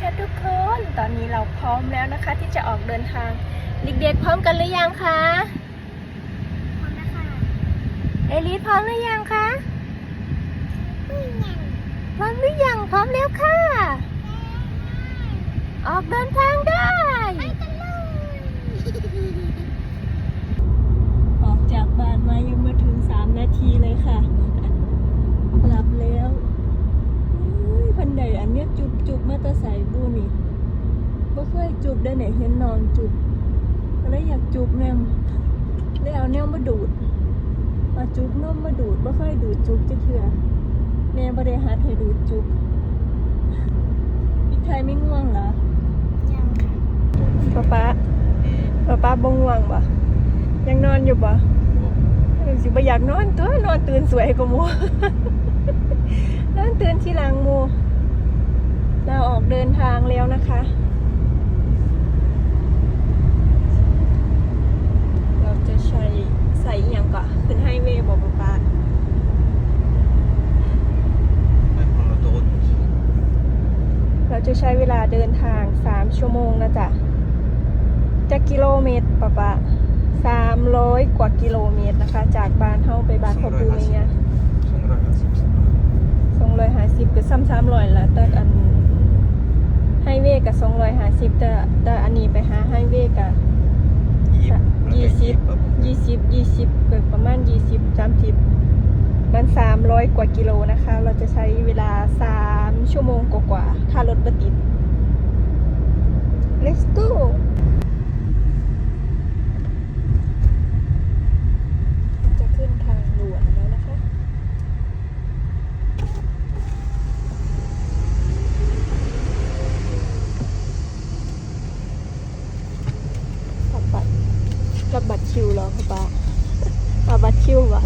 ค่ะทุกคน ตอนนี้เราพร้อมแล้วนะคะที่จะออกเดินทาง เด็กๆพร้อมกันหรือยังคะ พร้อมแล้วค่ะ เอลิสพร้อมหรือยังคะนี่ไงพร้อมหรือยังพร้อมแล้วค่ะ ออกเดินทางได้ ไปกันเลย ออกจากบ้านมายังไม่ถึงสามนาทีเลยค่ะ หลับแล้วเฮ้ยพันใดอัน เนี้ยจุบจุบมาแตะใส่บูนี่บ่เคยจุบได้ไหนเห็นนอนจุบก็เลยอยากจุบแนมเลยเอาแนวมาดูดมาจุบนมมาดูดบ่เคยดูดจุบจักเทื่อแม่บ่ได้หัดให้ดูดจุบพี่ไทยไม่ง่วงเหรอยังค่ะป้าป้าป้าป้าบ่ง่วงบ่ยังนอนอยู่บ่เออสิบ่อยากนอนตัวนอนตื่นสวยกว่าหมูนอนตื่นที่หลังหมูเราออกเดิน ทางแล้วนะคะ เราจะใช้ใส่อหย่างก่อนขึ้นไฮเวย์บอกป๊าป๊า Même pour l'autoroute. เราจะใช้เวลาเดินทาง 3 ชั่วโมงนะจ๊ะจะกิโลเมตรป๊าป๊าสามร้อยกว่ากิโลเมตรนะคะ จากบ้านเฮาไปบ้านพ่อปูเนี่ย Son grave, c'est ça. สองร้อยห้าสิบก็ซ้ำสามร้อยละแต่อันไฮเวย์กับสองร้อยห้า สิบแต่แต่อันนี้ไปหาไฮเวย์กับ Yip, le ยี่ gars, สิบ Yip, pas beaucoup. ยี่สิบยี่สิบเบิกประมาณยี่สิบสามสิบมันสามร้อยกว่ากิโลนะคะ เราจะใช้เวลาสามชั่วโมงกว่าๆถ้ารถบ่ติด กับบัตรคิวเหรอป้าป้าบัตรคิววะ